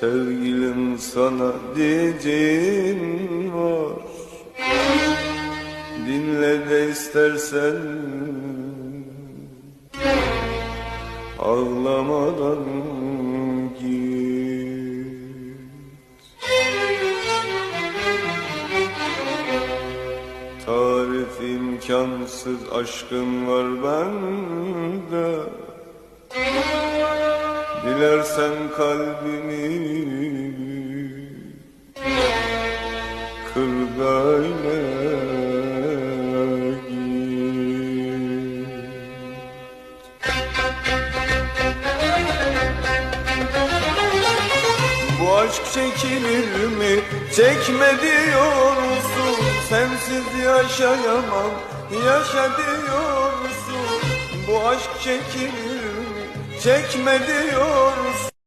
Sevgilim sana diyeceğim var. Dinle de istersen. Ağlamadan git. Tarif imkansız aşkın var bende Dilersen kalbimi Kır böyle Bu aşk çekilir mi? Çekme diyorsun Sensiz yaşayamam Yaşa diyorsun Bu aşk çekilir? Çekme diyorsun